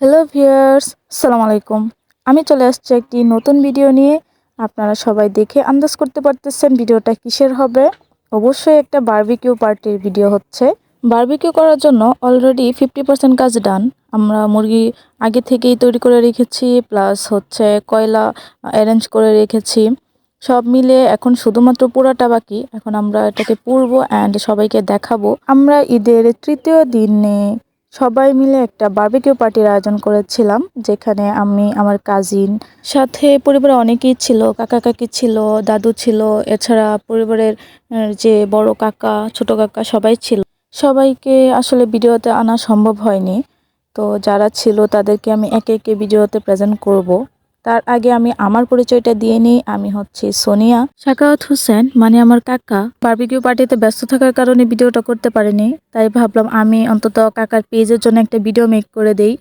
Hello viewers আসসালামু আলাইকুম আমি চলে আসছি একটি নতুন ভিডিও নিয়ে। আপনারা সবাই দেখে আন্দাজ করতে পারতেছেন ভিডিওটা কিসের হবে। অবশ্যই একটা বারবিকিউ পার্টির ভিডিও হচ্ছে। বার্বিকিউ করার জন্য অলরেডি ফিফটি পার্সেন্ট কাজ ডান আমরা মুরগি আগে থেকেই তৈরি করে রেখেছি প্লাস হচ্ছে কয়লা অ্যারেঞ্জ করে রেখেছি। সব মিলে এখন শুধুমাত্র পুরাটা বাকি। এখন আমরা এটাকে পুরবো অ্যান্ড সবাইকে দেখাবো। আমরা ঈদের তৃতীয় দিনে সবাই মিলে একটা বার্বিকিউ পার্টির আয়োজন করেছিলাম, যেখানে আমি, আমার কাজিন সাথে পরিবারে অনেকেই ছিল, কাকা কাকি ছিল, দাদু ছিল, এছাড়া পরিবারের যে বড় কাকা, ছোট কাকা সবাই ছিল সবাইকে আসলে ভিডিওতে আনা সম্ভব হয়নি তো যারা ছিল তাদেরকে আমি একে একে ভিডিওতে প্রেজেন্ট করব। তার আগে আমি আমার পরিচয়টা দিয়ে নিই। আমি হচ্ছি সোনিয়া। শাকাওয়াত হোসেন মানে আমার কাকা। বারবিকিউ পার্টিতে ব্যস্ত থাকার কারণে ভিডিওটা করতে পারিনি। তাই ভাবলাম আমি অন্তত কাকার পেজের জন্য একটা ভিডিও মেক করে দেই।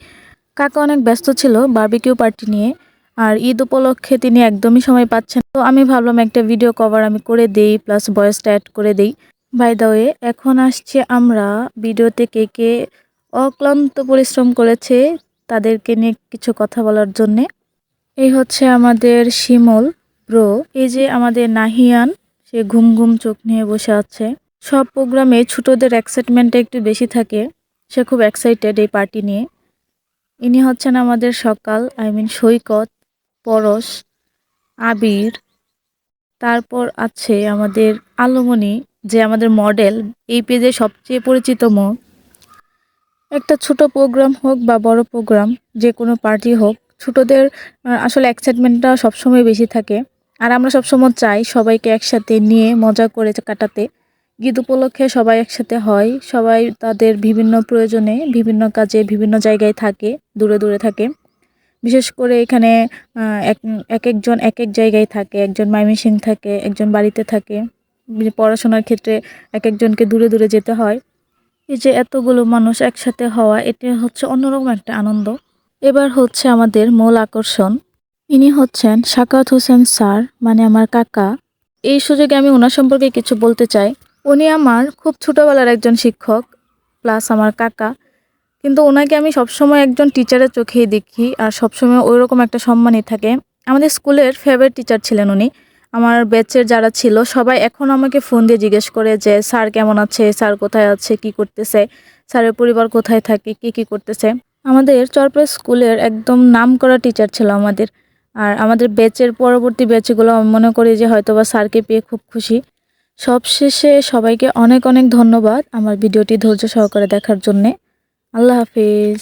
কাকা অনেক ব্যস্ত ছিল বারবিকিউ পার্টি নিয়ে। আর ঈদ উপলক্ষে তিনি একদমই সময় পাচ্ছেন তো আমি ভাবলাম একটা ভিডিও কভার আমি করে দেই, প্লাস ভয়েসটা অ্যাড করে দেই। বাই দ্য ওয়ে এখন আসছে আমরা ভিডিওতে কে কে অক্লান্ত পরিশ্রম করেছে তাদেরকে নিয়ে কিছু কথা বলার জন্যে। এই হচ্ছে আমাদের শিমল ব্রো। এই যে আমাদের নাহিয়ান, সে ঘুম ঘুম চোখ নিয়ে বসে আছে। সব প্রোগ্রামে ছোটদের এক্সাইটমেন্টটা একটু বেশি থাকে। সে খুব এক্সাইটেড এই পার্টি নিয়ে। ইনি হচ্ছেন আমাদের সকাল আই মিন সৈকত, পরশ, আবির। তারপর আছে আমাদের আলোমনি, যে আমাদের মডেল এই পেজে সবচেয়ে পরিচিত মুখ একটা ছোট প্রোগ্রাম হোক বা বড় প্রোগ্রাম, যে কোনো পার্টি হোক ছোটদের আসলে এক্সাইটমেন্টটা সবসময় বেশি থাকে। আর আমরা সবসময় চাই সবাইকে একসাথে নিয়ে মজা করে কাটাতে। ঈদ উপলক্ষে সবাই একসাথে হয়, সবাই তাদের বিভিন্ন প্রয়োজনে, বিভিন্ন কাজে, বিভিন্ন জায়গায় থাকে, দূরে দূরে থাকে। বিশেষ করে এখানে এক একজন এক এক জায়গায় থাকে, একজন মাইমিসিং থাকে, একজন বাড়িতে থাকে। পড়াশোনার ক্ষেত্রে এক একজনকে দূরে দূরে যেতে হয়। এই যে এতগুলো মানুষ একসাথে হওয়া, এটা হচ্ছে অন্যরকম একটা আনন্দ। এবার হচ্ছে আমাদের মূল আকর্ষণ। ইনি হচ্ছেন সাকাত হোসেন স্যার মানে আমার কাকা। এই সুযোগে আমি ওনার সম্পর্কে কিছু বলতে চাই। উনি আমার খুব ছোটোবেলার একজন শিক্ষক প্লাস আমার কাকা। কিন্তু ওনাকে আমি সবসময় একজন টিচারের চোখেই দেখি আর সবসময় ওই রকম একটা সম্মানই থাকে। আমাদের স্কুলের ফেভারিট টিচার ছিলেন উনি। আমার ব্যাচের যারা ছিল, সবাই এখন আমাকে ফোন দিয়ে জিজ্ঞেস করে যে, স্যার কেমন আছে? স্যার কোথায় আছে? কি করতেছে? স্যারের পরিবার কোথায় থাকে? কি কি করতেছে? আমাদের চরপা স্কুলের একদম নাম করা টিচার ছিল আমাদের। আর আমাদের ব্যাচের পরবর্তী ব্যাচগুলো আমি মনে করি যে হয়তো বা স্যারকে পেয়ে খুব খুশি। সবশেষে সবাইকে অনেক অনেক ধন্যবাদ আমার ভিডিওটি ধৈর্য সহকারে দেখার জন্যে। আল্লাহ হাফিজ।